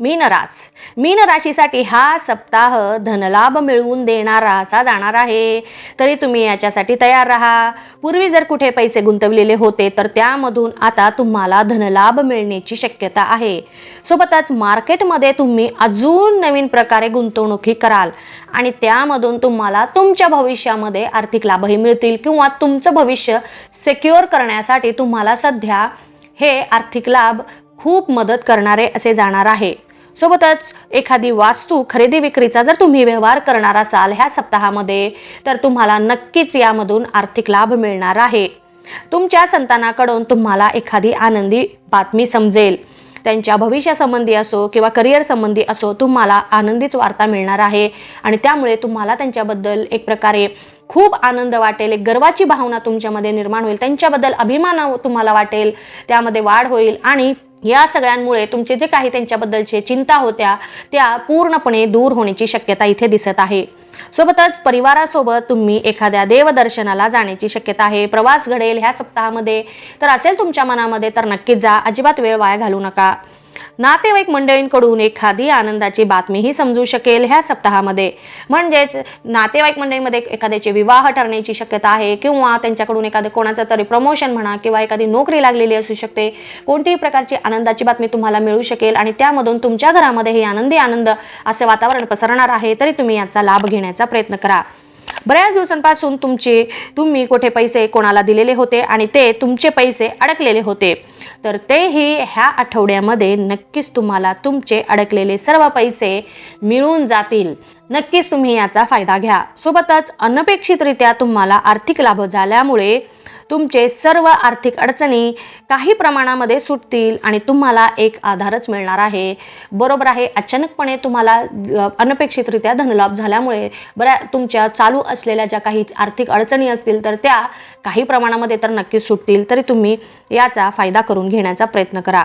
मीनरास मीन राशीसाठी हा सप्ताह धनलाभ मिळवून देणारा असा जाणार आहे. तरी तुम्ही याच्यासाठी तयार राहा. पूर्वी जर कुठे पैसे गुंतवलेले होते तर त्यामधून आता तुम्हाला धनलाभ मिळण्याची शक्यता आहे. सोबतच मार्केटमध्ये तुम्ही अजून नवीन प्रकारे गुंतवणुकी कराल आणि त्यामधून तुम्हाला तुमच्या भविष्यामध्ये आर्थिक लाभही मिळतील किंवा तुमचं भविष्य सेक्युअर करण्यासाठी तुम्हाला सध्या हे आर्थिक लाभ खूप मदत करणारे असे जाणार आहे. सोबतच एखादी वास्तू खरेदी विक्रीचा जर तुम्ही व्यवहार करणार असाल ह्या सप्ताहामध्ये तर तुम्हाला नक्कीच यामधून आर्थिक लाभ मिळणार आहे. तुमच्या संतानाकडून तुम्हाला एखादी आनंदी बातमी समजेल. त्यांच्या भविष्यासंबंधी असो किंवा करिअर संबंधी असो तुम्हाला आनंदीच वार्ता मिळणार आहे. आणि त्यामुळे तुम्हाला त्यांच्याबद्दल एक प्रकारे खूप आनंद वाटेल एक गर्वाची भावना तुमच्यामध्ये निर्माण होईल त्यांच्याबद्दल अभिमान तुम्हाला वाटेल त्यामध्ये वाढ होईल आणि या सगळ्यांमुळे तुमचे जे काही त्यांच्याबद्दलचे चिंता होत्या त्या पूर्णपणे दूर होण्याची शक्यता इथे दिसत आहे. सोबतच परिवारासोबत तुम्ही एखाद्या देवदर्शनाला जाण्याची शक्यता आहे. प्रवास घडेल ह्या सप्ताहामध्ये. तर असेल तुमच्या मनामध्ये तर नक्कीच जा. अजिबात वेळ वाया घालू नका. नातेवाईक मंडळींकडून एखादी आनंदाची बातमीही समजू शकेल ह्या सप्ताहामध्ये. म्हणजेच नातेवाईक मंडळीमध्ये एखाद्याचे विवाह ठरण्याची शक्यता आहे किंवा त्यांच्याकडून एखादं कोणाचं तरी प्रमोशन म्हणा किंवा एखादी नोकरी लागलेली असू शकते. कोणतीही प्रकारची आनंदाची बातमी तुम्हाला मिळू शकेल आणि त्यामधून तुमच्या घरामध्ये हे आनंदी आनंद असे वातावरण पसरणार आहे तरी तुम्ही याचा लाभ घेण्याचा प्रयत्न करा. बऱ्याच दिवसांपासून तुमचे तुम्ही कुठे पैसे कोणाला दिलेले होते आणि ते तुमचे पैसे अडकलेले होते. तर तेही ह्या आठवड्यामध्ये नक्कीच तुम्हाला तुमचे अडकलेले सर्व पैसे मिळून जातील. नक्कीच तुम्ही याचा फायदा घ्या. सोबतच अनपेक्षितरित्या तुम्हाला आर्थिक लाभ झाल्यामुळे तुमचे सर्व आर्थिक अडचणी काही प्रमाणामध्ये सुटतील आणि तुम्हाला एक आधारच मिळणार आहे. बरोबर आहे अचानकपणे तुम्हाला ज- अनपेक्षितरित्या धनलाभ झाल्यामुळे बऱ्या तुमच्या चालू असलेल्या ज्या काही आर्थिक अडचणी असतील तर त्या काही प्रमाणामध्ये तर नक्कीच सुटतील तरी तुम्ही याचा फायदा करून घेण्याचा प्रयत्न करा.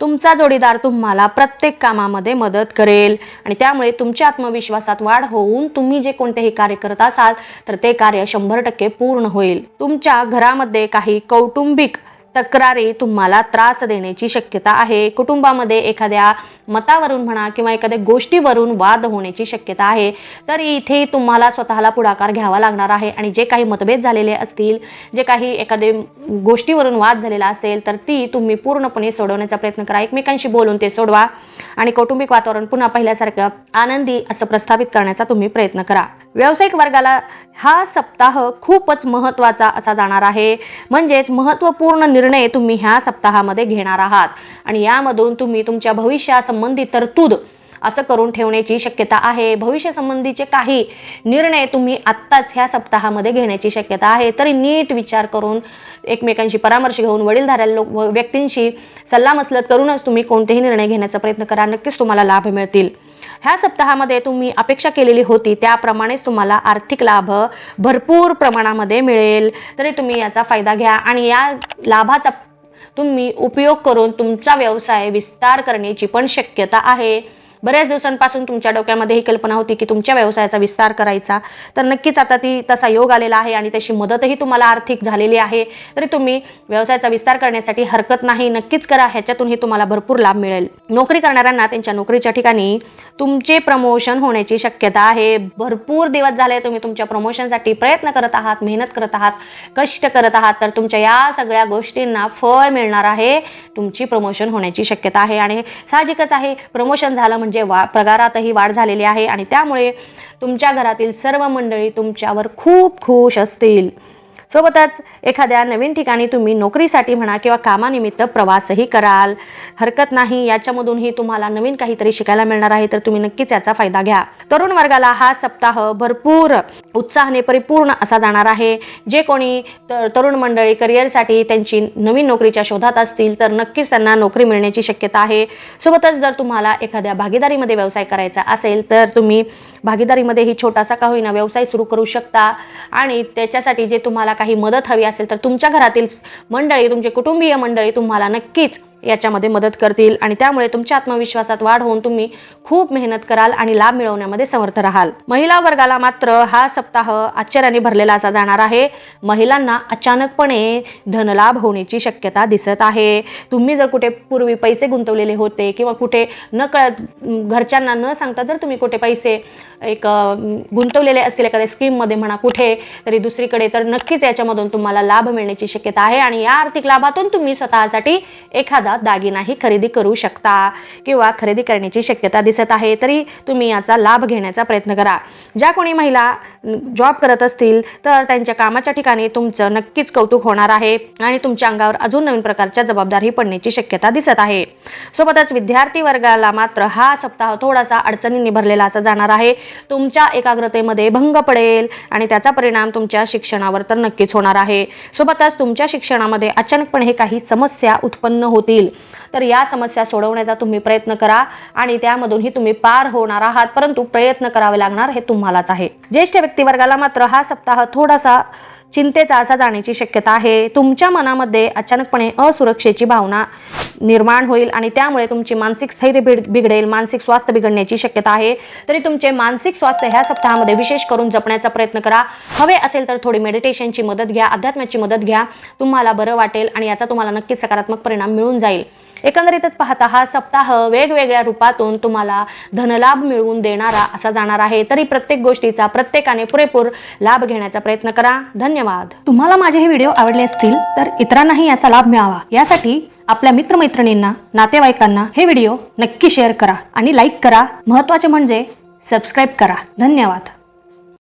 तुमचा जोडीदार तुम्हाला प्रत्येक कामामध्ये मदत करेल. आणि त्यामुळे तुमच्या आत्मविश्वासात वाढ होऊन तुम्ही जे कोणतेही कार्य करत असाल तर ते कार्य शंभर टक्के पूर्ण होईल. तुमच्या घरामध्ये काही कौटुंबिक तक्रारी तुम्हाला त्रास देण्याची शक्यता आहे. कुटुंबामध्ये एखाद्या मतावरून म्हणा किंवा एखाद्या गोष्टीवरून वाद होण्याची शक्यता आहे. तर इथे तुम्हाला स्वतःला पुढाकार घ्यावा लागणार आहे आणि जे काही मतभेद झालेले असतील जे काही एखादे गोष्टीवरून वाद झालेला असेल तर ती तुम्ही पूर्णपणे सोडवण्याचा प्रयत्न करा. एकमेकांशी बोलून ते सोडवा आणि कौटुंबिक वातावरण पुन्हा पहिल्यासारखं आनंदी असं प्रस्थापित करण्याचा तुम्ही प्रयत्न करा. व्यावसायिक वर्गाला हा सप्ताह खूपच महत्त्वाचा असा जाणार आहे. म्हणजेच महत्त्वपूर्ण निर्णय तुम्ही ह्या सप्ताहामध्ये घेणार आहात. आणि यामधून तुम्ही तुमच्या भविष्यासंबंधी तरतूद असं करून ठेवण्याची शक्यता आहे. भविष्यासंबंधीचे काही निर्णय तुम्ही आत्ताच ह्या सप्ताहामध्ये घेण्याची शक्यता आहे. तरी नीट विचार करून एकमेकांशी परामर्श घेऊन वडीलधाऱ्या लोक व्यक्तींशी सल्लामसलत करूनच तुम्ही कोणतेही निर्णय घेण्याचा प्रयत्न करा. नक्कीच तुम्हाला लाभ मिळतील. ह्या सप्ताहामध्ये तुम्ही अपेक्षा केलेली होती त्याप्रमाणेच तुम्हाला आर्थिक लाभ भरपूर प्रमाणामध्ये मिळेल. तरी तुम्ही याचा फायदा घ्या आणि या लाभाचा तुम्ही उपयोग करून तुमचा व्यवसाय विस्तार करण्याची पण शक्यता आहे. बऱ्याच दिवसांपासून तुमच्या डोक्यामध्ये ही कल्पना होती की तुमच्या व्यवसायाचा विस्तार करायचा. तर नक्कीच आता ती तसा योग आलेला आहे आणि त्याची मदतही तुम्हाला आर्थिक झालेली आहे. तरी तुम्ही व्यवसायाचा विस्तार करण्यासाठी हरकत नाही. नक्कीच करा. ह्याच्यातूनही तुम्हाला भरपूर लाभ मिळेल. नोकरी करणाऱ्यांना त्यांच्या नोकरीच्या ठिकाणी तुमचे प्रमोशन होण्याची शक्यता आहे. भरपूर दिवस झाले तुम्ही तुमच्या प्रमोशनसाठी प्रयत्न करत आहात मेहनत करत आहात कष्ट करत आहात. तर तुमच्या या सगळ्या गोष्टींना फळ मिळणार आहे. तुमची प्रमोशन होण्याची शक्यता आहे आणि साहजिकच आहे. प्रमोशन झालं म्हणजे म्हणजे वा पगारातही वाढ झालेली आहे आणि त्यामुळे तुमच्या घरातील सर्व मंडळी तुमच्यावर खूप खुश असतील. सोबतच एखाद्या नवीन ठिकाणी तुम्ही नोकरीसाठी म्हणा किंवा कामानिमित्त प्रवासही कराल. हरकत नाही याच्यामधूनही तुम्हाला नवीन काहीतरी शिकायला मिळणार आहे तर तुम्ही नक्कीच याचा फायदा घ्या. तरुण वर्गाला हा सप्ताह भरपूर उत्साहाने परिपूर्ण असा जाणार आहे. जे कोणी तर तरुण मंडळी करिअरसाठी त्यांची नवीन नोकरीच्या शोधात असतील तर नक्कीच त्यांना नोकरी मिळण्याची शक्यता आहे. सोबतच जर तुम्हाला एखाद्या भागीदारीमध्ये व्यवसाय करायचा असेल तर तुम्ही भागीदारीमध्ये ही छोटासा का होईना व्यवसाय सुरू करू शकता. आणि त्याच्यासाठी जे तुम्हाला काही मदत हवी असेल तर तुमच्या घरातील मंडळी तुमचे कुटुंबीय मंडळी तुम्हाला नक्कीच याच्यामध्ये मदत करतील आणि त्यामुळे तुमच्या आत्मविश्वासात वाढ होऊन तुम्ही खूप मेहनत कराल आणि लाभ मिळवण्यामध्ये समर्थ राहाल. महिला वर्गाला मात्र हा सप्ताह आश्चर्याने भरलेला असा जाणार आहे. महिलांना अचानकपणे धनलाभ होण्याची शक्यता दिसत आहे. तुम्ही जर कुठे पूर्वी पैसे गुंतवलेले होते किंवा कुठे न कळत घरच्यांना न सांगता जर तुम्ही कुठे पैसे एक गुंतवलेले असतील एखाद्या स्कीममध्ये म्हणा कुठे तरी दुसरीकडे तर नक्कीच याच्यामधून तुम्हाला लाभ मिळण्याची शक्यता आहे आणि या आर्थिक लाभातून तुम्ही स्वतःसाठी एखादा दागिनाही खरेदी करू शकता किंवा खरेदी करण्याची शक्यता दिसत आहे तरी तुम्ही याचा लाभ घेण्याचा प्रयत्न करा. ज्या कोणी महिला जॉब करत असतील तर त्यांच्या कामाच्या ठिकाणी तुमचं नक्कीच कौतुक होणार आहे आणि तुमच्या अंगावर अजून नवीन प्रकारच्या जबाबदारी पडण्याची शक्यता दिसत आहे. सोबतच विद्यार्थी वर्गाला मात्र हा सप्ताह थोडासा अडचणींनी भरलेला असा जाणार आहे. तुमच्या एकाग्रतेमध्ये भंग पडेल आणि त्याचा परिणाम तुमच्या शिक्षणावर तर नक्कीच होणार आहे. सोबतच तुमच्या शिक्षणामध्ये अचानकपणे काही समस्या उत्पन्न होतील. तर या समस्या सोडवण्याचा तुम्ही प्रयत्न करा आणि त्यामधूनही तुम्ही पार होणार आहात. परंतु प्रयत्न करावे लागणार हे तुम्हालाच आहे. ज्येष्ठ व्यक्तिवर्गाला मात्र हा सप्ताह थोडासा चिंतेचा असा जाण्याची शक्यता आहे. तुमच्या मनामध्ये अचानकपणे असुरक्षेची भावना निर्माण होईल आणि त्यामुळे तुमची मानसिक स्थैर्य बिड बिघडेल मानसिक स्वास्थ्य बिघडण्याची शक्यता आहे. तरी तुमचे मानसिक स्वास्थ्य ह्या सप्ताहामध्ये विशेष करून जपण्याचा प्रयत्न करा. हवे असेल तर थोडी मेडिटेशनची मदत घ्या अध्यात्माची मदत घ्या. तुम्हाला बरं वाटेल आणि याचा तुम्हाला नक्कीच सकारात्मक परिणाम मिळून जाईल. एकंदरीतच पाहता हा सप्ताह वेगवेगळ्या रूपातून तुम्हाला धनलाभ मिळवून देणारा असा जाणार आहे. तरी प्रत्येक गोष्टीचा प्रत्येकाने पुरेपूर लाभ घेण्याचा प्रयत्न करा. धन्यवाद. तुम्हाला माझे हे व्हिडिओ आवडले असतील तर इतरांनाही याचा लाभ मिळावा. यासाठी आपल्या मित्रमैत्रिणींना नातेवाईकांना हे व्हिडिओ नक्की शेअर करा आणि लाईक करा. महत्त्वाचे म्हणजे सबस्क्राईब करा. धन्यवाद.